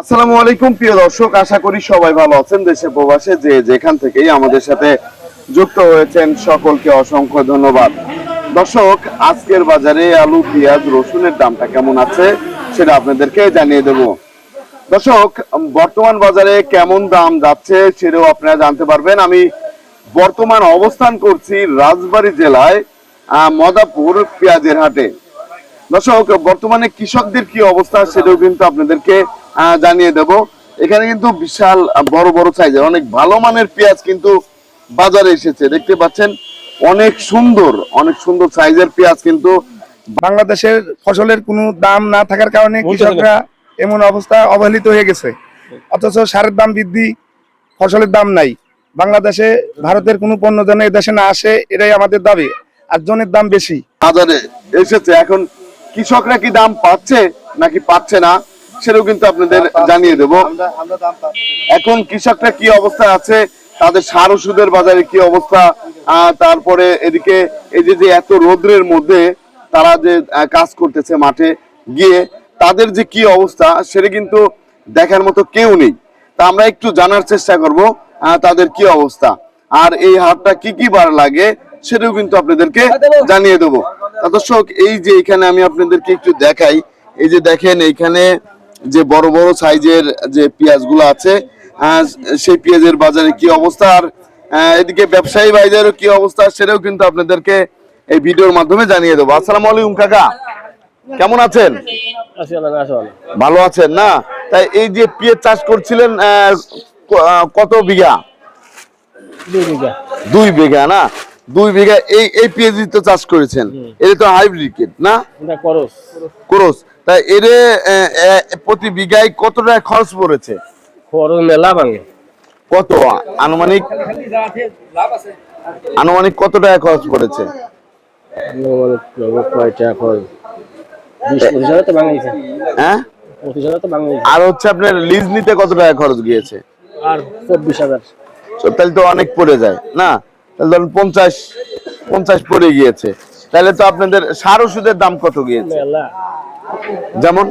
আসসালামু আলাইকুম, প্রিয় দর্শক। আশা করি সবাই ভালো আছেন দেশে প্রবাসে, যে যেখান থেকেই আমাদের সাথে যুক্ত হয়েছেন সকলকে অসংখ্য ধন্যবাদ। দর্শক, আজকের বাজারে আলু, পেঁয়াজ, রসুনের দামটা কেমন আছে সেটা আপনাদেরকে জানিয়ে দেব। দর্শক, বর্তমান বাজারে কেমন দাম যাচ্ছে সেটাও আপনারা জানতে পারবেন। আমি বর্তমান অবস্থান করছি রাজবাড়ী জেলায় মদাপুর পেঁয়াজের হাটে। দর্শক, বর্তমানে কৃষকদের কি অবস্থা সেটাও কিন্তু আপনাদেরকে জানিয়ে দেব। এখানে কিন্তু বিশাল বড় বড় সাইজের অনেক ভালো মানের পেঁয়াজ কিন্তু বাজারে এসেছে। দেখতে পাচ্ছেন অনেক সুন্দর অনেক সুন্দর সাইজের পেঁয়াজ কিন্তু বাংলাদেশের ফসলের কোনো দাম না থাকার কারণে কৃষকরা এমন অবস্থা অবহেলিত হয়ে গেছে। অথচ সারের দাম বৃদ্ধি ফসলের দাম নাই। বাংলাদেশে ভারতের কোনো পণ্য যেন দেশে না আসে এটাই আমাদের দাবি। আর জনের দাম বেশি। বাজারে এসেছে। এখন কৃষকরা কি দাম পাচ্ছে নাকি পাচ্ছে না? সেটাও কিন্তু আপনাদের জানিয়ে দেব। এখন কৃষকরা কি অবস্থা আছে? তাদের সার ওষুধের বাজারে কি অবস্থা? তারপরে এদিকে এই যে যে এত রোদ্রের মধ্যে তারা যে কাজ করতেছে মাঠে গিয়ে তাদের যে কি অবস্থা সেটা কিন্তু দেখার মতো কেউ নেই। তা আমরা একটু জানার চেষ্টা করব তাদের কি অবস্থা। আর এই হাটটা কি কি বার লাগে সেটাও কিন্তু আপনাদেরকে জানিয়ে দেবো। দর্শক এই যে এখানে আমি আপনাদেরকে একটু দেখাই এই যে দেখেন এইখানে যে বড় বড় সাইজের যে পেঁয়াজগুলো আছে সেই পেঁয়াজের বাজারে কি অবস্থা? আর এদিকে ব্যবসায়ী ভাইদেরও কি অবস্থা সেটাও কিন্তু আপনাদেরকে এই ভিডিওর মাধ্যমে জানিয়ে দেবো। আসসালামু আলাইকুম কাকা। কেমন আছেন? ভালো আছেন না? তাই এই যে পেঁয়াজ চাষ করছিলেন আহ, কত বিঘা? দুই বিঘা। না? দুই বিঘা। এই এই পেঁয়াজই তো চাষ করেছেন। এটা তো হাইব্রিড না? করস। ক্রস। তাই এর প্রতি বিঘায় কত টাকা খরচ পড়েছে? খরচ মেলা ভাঙে। কত? আনুমানিক? আনুমানিক কত টাকা খরচ পড়েছে? তো হ্যাঁ? তো আর হচ্ছে আপনার লিজ নিতে কত টাকা খরচ গিয়েছে? আর চব্বিশ হাজার। তো তাহলে তো অনেক পড়ে যায় না? তাহলে ধরুন পঞ্চাশ পঞ্চাশ পড়ে গিয়েছে। তাহলে তো আপনাদের সার ওষুধের দাম কত গিয়েছে? যেমন?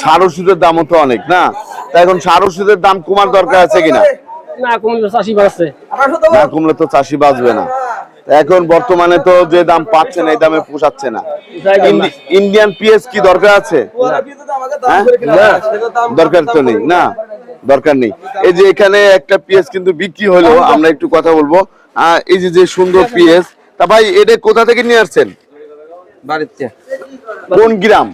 সার ওষুধের দামও তো অনেক না? তা এখন সার ওষুধের দাম কমার দরকার আছে কিনা? না কমলে চাষি বাঁচছে না কমলে তো চাষি বাঁচবে না। এখন বর্তমানে তো যে দাম পাচ্ছে না এই দামে পোষাচ্ছে না। ইন্ডিয়ান পিএস কি দরকার আছে? হ্যাঁ? দরকার তো নেই না? দরকার নেই। এই যে এখানে একটা পিএস কিন্তু বিক্রি হলো আমরা একটু কথা বলব। আহ, এই যে যে সুন্দর পিএস তা ভাই এটা কোথা থেকে নিয়ে আসছেন? বাড়িতে? কোন গ্রাম?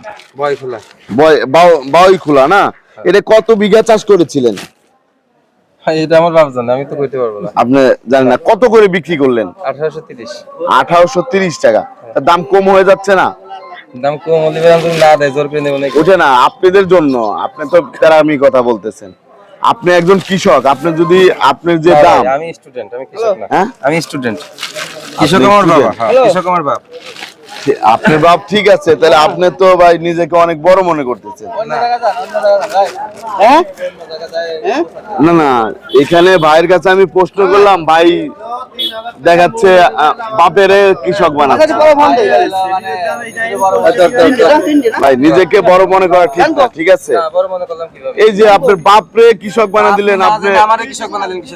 না? এটা কত বিঘা চাষ করেছিলেন? হ্যাঁ এটা আমার বাপ জানে আমি তো কইতে পারব না। আপনি জানেন না কত করে বিক্রি করলেন? আঠারোশো তিরিশ। আঠারোশো তিরিশ টাকা। দাম কম হয়ে যাচ্ছে না? দাম কম হলে না দেয় জোর করে নেব নাকি? ওঠে না আপনাদের জন্য। আপনি তো তারা আমি কথা বলতেছেন। আপনি একজন কৃষক আপনি যদি আপনার যে দাম আমি স্টুডেন্ট আমি কৃষক না। হ্যাঁ? আমি স্টুডেন্ট কৃষক আমার বাবা হ্যাঁ, কৃষক আমার বাপ। আপনার বাপ ঠিক আছে তাহলে আপনি তো ভাই নিজেকে অনেক বড় মনে করতেছেন। হ্যাঁ? না না এখানে ভাইয়ের কাছে আমি প্রশ্ন করলাম ভাই দেখাচ্ছে বাপের কৃষক বানাচ্ছে। ভাই নিজেকে বড় মনে করা ঠিক না ঠিক আছে? না, বড় মনে করলাম কীভাবে? এই যে আপনার বাপরে কৃষক বানা দিলেন আপনি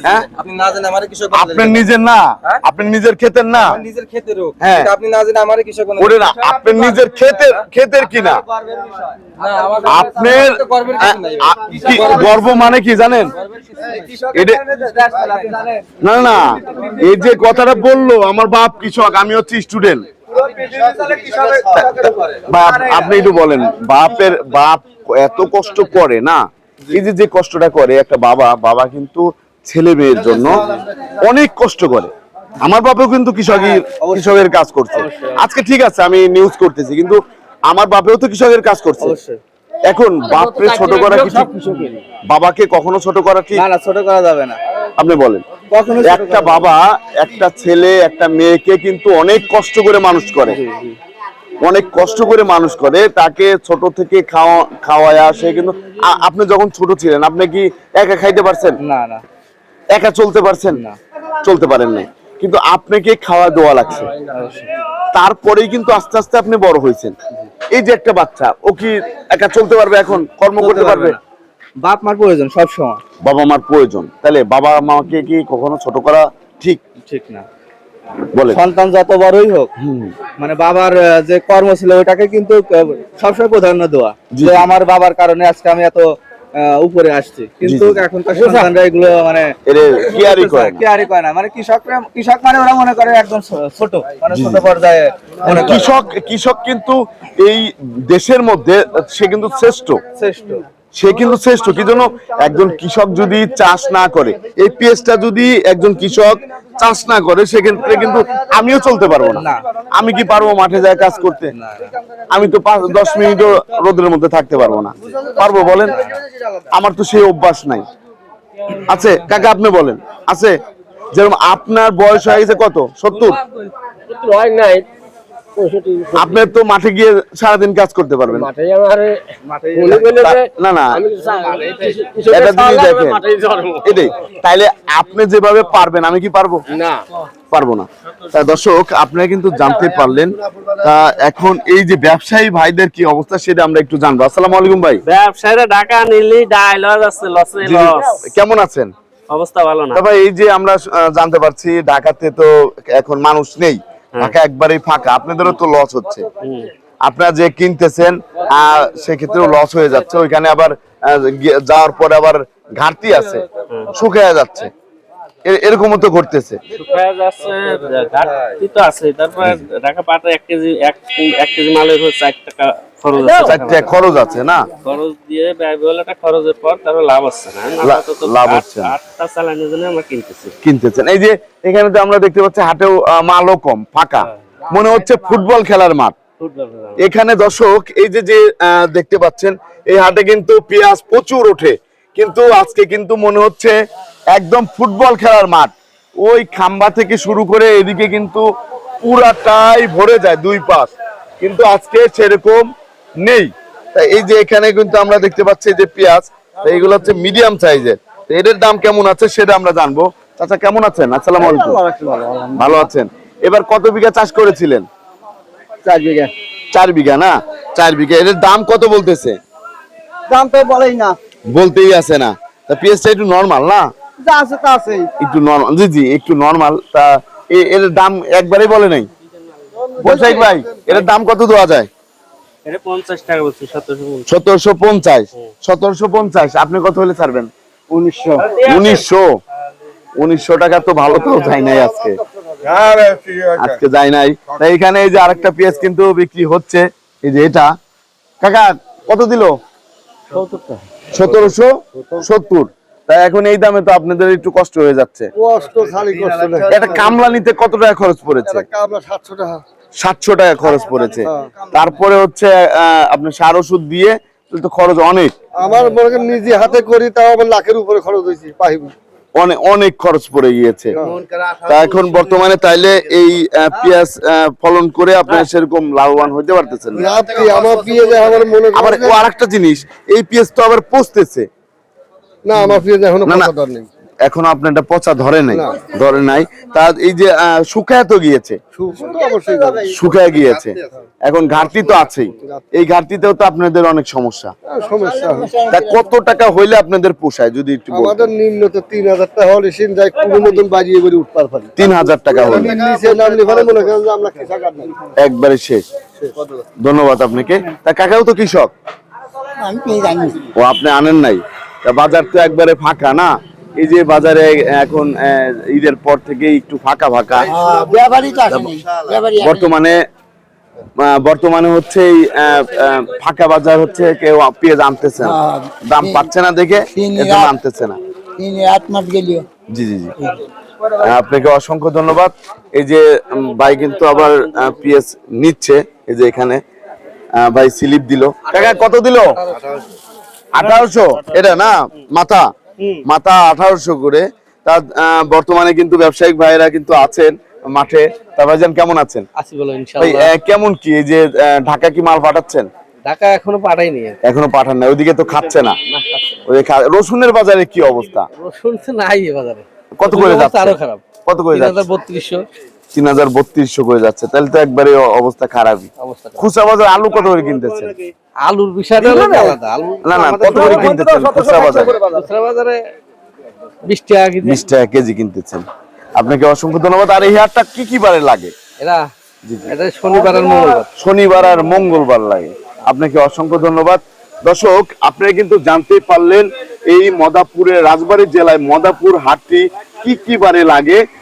হ্যাঁ? আপনি না জানেন আমারে কৃষক বানালেন আপনার নিজের না হ্যাঁ? আপনার নিজের ক্ষেতের না। নিজের ক্ষেতের হ্যাঁ। আপনি না জানেন আমারে কৃষক বানালেন ওরে না আপনার নিজের ক্ষেতের ক্ষেতের কিনা আপনার গর্ব মানে কি জানেন? না না এই যে কথাটা বলল আমার বাপ কৃষক আমি হচ্ছে স্টুডেন্ট আপনি একটু বলেন বাপের বাপ এত কষ্ট করে না? এই যে যে কষ্টটা করে একটা বাবা বাবা কিন্তু ছেলে মেয়ের জন্য অনেক কষ্ট করে। আমার বাপেও কিন্তু কৃষকই কৃষকের কাজ করছে। আজকে ঠিক আছে আমি নিউজ করতেছি কিন্তু আমার বাপেও তো কৃষকের কাজ করছে। এখন বাপরে ছোট করা কি বাবাকে কখনো ছোট করা ঠিক? না ছোট করা যাবে না। আপনি বলেন। একটা বাবা একটা ছেলে একটা মেয়েকে কিন্তু অনেক কষ্ট করে মানুষ করে। অনেক কষ্ট করে মানুষ করে তাকে ছোট থেকে খাওয়া খাওয়ায় আসে কিন্তু আপনি যখন ছোট ছিলেন আপনি কি একা খাইতে পারছেন? না না। একা চলতে পারছেন? না। চলতে পারেন নাই কিন্তু আপনাকে খাওয়া দেওয়া লাগছে। তারপরেই কিন্তু আস্তে আস্তে আপনি বড় হয়েছেন। এই যে একটা বাচ্চা ও কি একা চলতে পারবে এখন? কর্ম করতে পারবে বাপ মার প্রয়োজন সব সময় বাবা মার প্রয়োজন। তাহলে বাবা মাকে কি কখনো ছোট করা ঠিক? ঠিক না। বলে সন্তান যত বড়ই হোক মানে বাবার যে কর্ম ছিল ওটাকে কিন্তু সবসময় প্রাধান্য দেওয়া। যে আমার বাবার কারণে আজকে আমি এত উপরে আসছি। কিন্তু। এখনকার সন্তানরা এগুলো মানে এর কেয়ারই করে না। কেয়ারই করে না। মানে কৃষকরা কৃষক মানে ওরা মনে করে একদম ছোট। মানে ছোট পর্যায়ে মনে কৃষক কৃষক কিন্তু এই দেশের মধ্যে সে কিন্তু শ্রেষ্ঠ। শ্রেষ্ঠ। সে কিন্তু শ্রেষ্ঠ। কি জন্য? একজন কৃষক যদি চাষ না করে এই পেঁয়াজটা যদি একজন কৃষক চাষ না করে সেক্ষেত্রে কিন্তু আমিও চলতে পারব না। আমি কি পারব মাঠে যায় কাজ করতে? আমি তো পাঁচ দশ মিনিটও রোদের মধ্যে থাকতে পারব না। পারব বলেন? আমার তো সেই অভ্যাস নাই। আছে কাকা আপনি বলেন? আছে যেরকম আপনার বয়স হয়ে গেছে কত? সত্তর হয় নাই। আপনি তো মাঠে গিয়ে সারাদিন কাজ করতে পারবেন। না না। এটা লাগবে, দেখেন। এটাই। তাইলে আপনি যেভাবে পারবেন আমি কি পারব? না। পারব না। তা দর্শক আপনারা কিন্তু জানতে পারলেন তা এখন এই যে ব্যবসায়ী ভাইদের কি অবস্থা সেটা আমরা একটু জানব। আসসালামু আলাইকুম ভাই। ব্যবসায়ীরা টাকা নিলি ডাই লস আছে লসে লস কেমন আছেন? অবস্থা ভালো না। তবে এই যে আমরা জানতে পারছি ঢাকাতে তো এখন মানুষ নেই। ঢাকা একবারেই ফাঁকা। আপনাদেরও তো লস হচ্ছে। আপনারা যে কিনতেছেন আহ, সেক্ষেত্রেও লস হয়ে যাচ্ছে। ওইখানে আবার যাওয়ার পরে আবার ঘাটতি আছে। শুকিয়ে যাচ্ছে। এরকমও তো ঘটতেছে। শুকায় যাচ্ছে ঘাটতি তো আছে। তারপরে ঢাকা পাটা এক কেজি এক এক কেজি মালের চার টাকা খরচ আছে। খরচ আছে না? খরচ দিয়ে ব্যয়বহুলটা খরচের পর তারপর লাভ হচ্ছে না। লাভ হচ্ছে আটটা চালানোর জন্য আমরা কিনতেছি। কিনতেছেন। এই যে এখানে তো আমরা দেখতে পাচ্ছি হাটেও মালও কম ফাঁকা। মনে হচ্ছে ফুটবল খেলার মাঠ। এখানে দর্শক এই যে যে দেখতে পাচ্ছেন এই হাটে কিন্তু পেঁয়াজ প্রচুর ওঠে। কিন্তু আজকে কিন্তু মনে হচ্ছে একদম ফুটবল খেলার মাঠ। ওই খাম্বা থেকে শুরু করে এদিকে কিন্তু পুরাটাই ভরে যায় দুই পাশ। কিন্তু আজকে সেরকম নেই। তা এই যে এখানে কিন্তু আমরা দেখতে পাচ্ছি যে পেঁয়াজ তা এগুলো হচ্ছে মিডিয়াম সাইজের তো এদের দাম কেমন আছে সেটা আমরা জানব। চাচা কেমন আছেন? আসসালামু আলাইকুম। ভালো আছেন। এবার কত বিঘা চাষ করেছিলেন? চার বিঘা। চার বিঘা না? চার বিঘা। এদের দাম কত বলতেছে? দাম তো বলেই না। বলতেই আছে না। তা পেঁয়াজটা একটু নর্মাল না? যা আছে তা আছেই। একটু নর্মাল জি জি একটু নর্মাল তা এর দাম একবারেই বলে নাই? বলছেন ভাই এর দাম কত দেওয়া যায়? টাকা সতেরোশো পঞ্চাশ। সতেরোশো পঞ্চাশ। আপনি কত হলে ছাড়বেন? উনিশশো। উনিশশো। উনিশশো টাকা তো ভালো তো যায় নাই আজকে। আজকে যায় নাই। তাই এখানে এই যে আরেকটা পেঁয়াজ কিন্তু বিক্রি হচ্ছে এই যে এটা। কাকা কত দিল? সতেরোশো সত্তর। তাই এখন এই দামে তো আপনাদের একটু কষ্ট হয়ে যাচ্ছে। কষ্ট খালি কষ্ট নেই কামলা নিতে কত টাকা খরচ পড়েছে? সাতশো টাকা। সাতশো টাকা খরচ পড়েছে। তারপরে হচ্ছে আপনি আপনার সার ওষুধ দিয়ে তো খরচ অনেক। আমার মনে নিজে হাতে করি তাও আবার লাখের উপরে খরচ হয়েছে পাইব। অনেক অনেক খরচ পড়ে গিয়েছে। তা এখন বর্তমানে তাইলে এই পেঁয়াজ ফলন করে আপনার সেরকম লাভবান হতে পারতেছেন মনে আবার ও আরেকটা জিনিস এই পেঁয়াজ তো আবার পচতেছে। না আমার পেঁয়াজ এখনও। নেই। এখনও আপনার এটা পচা ধরে নাই ধরে নাই। তা এই যে শুকায় তো গিয়েছে। শুকায় গিয়েছে। এখন ঘাটতি তো আছেই। এই ঘাটতিতেও তো আপনাদের অনেক সমস্যা। সমস্যা। তা কত টাকা হইলে আপনাদের পোষায় যদি একটু? আমাদের নিম্ন তো তিন হাজার টাকা হলে সিন যায় কোনো মতন বাজিয়ে বেরিয়ে উঠবার পারি তিন হাজার টাকা হলে। নিচে নামলে পরে মনে করেন যে আমরা কৃষক। একবারে শেষ। ধন্যবাদ আপনাকে। তা কাকাও তো কৃষক? আমি পেয়ে জানি। ও আপনি আনেন নাই। তা বাজার তো একবারে ফাঁকা না? এই যে বাজারে এখন আহ, ঈদের পর থেকে একটু ফাঁকা ফাঁকা। ব্যাপারই বর্তমানে আহ, বর্তমানে হচ্ছে এই আহ, আহ, ফাঁকা বাজার হচ্ছে কেউ পেঁয়াজ আনতেছে না। হ্যাঁ, দাম পাচ্ছে না দেখে আনতেছে না। জি জি জি। আপনাকে অসংখ্য ধন্যবাদ। এই যে ভাই কিন্তু আবার পিএস নিচ্ছে এই যে এখানে আহ, ভাই স্লিপ দিল। কাকা কত দিল? আঠারোশো? এটা না মাথা? মাথা আঠারোশো করে। তা আহ, বর্তমানে কিন্তু ব্যবসায়িক ভাইয়েরা কিন্তু আছেন মাঠে। তা ভাইজান কেমন আছেন? আছি বলো ইনশাআল্লাহ। কেমন কি? এই যে ঢাকা কি মাল পাঠাচ্ছেন? ঢাকা এখনও পাঠাইনি। এখনও পাঠান না ওইদিকে তো খাচ্ছে না। ওই খা- রসুনের বাজারে কি অবস্থা? রসুন তো নাই বাজারে। কত করে যাচ্ছে? আরও খারাপ। কত করে যাচ্ছে? তিন হাজার বত্রিশশো করে যাচ্ছে। তাহলে তো একবারে অবস্থা খারাপই। খুচরা বাজার আলু কত করে কিনতেছেন? আলুর বিষয়টা আলাদা। আলু না না কত করে কিনতেছেন খুচরা বাজারে খুচরা বাজারে। বিশ টাকা কেজি। বিশ টাকা কেজি কিনতেছেন। আপনাকে অসংখ্য ধন্যবাদ। আর এই হাটটা কি কি বারে লাগে? এরা এটা শনিবার আর মঙ্গলবার। শনিবার আর মঙ্গলবার লাগে। আপনাকে অসংখ্য ধন্যবাদ। দর্শক আপনারা কিন্তু জানতে পারলেন এই মদাপুরের রাজবাড়ী জেলায় মদাপুর হাটটি কি কি বারে লাগে।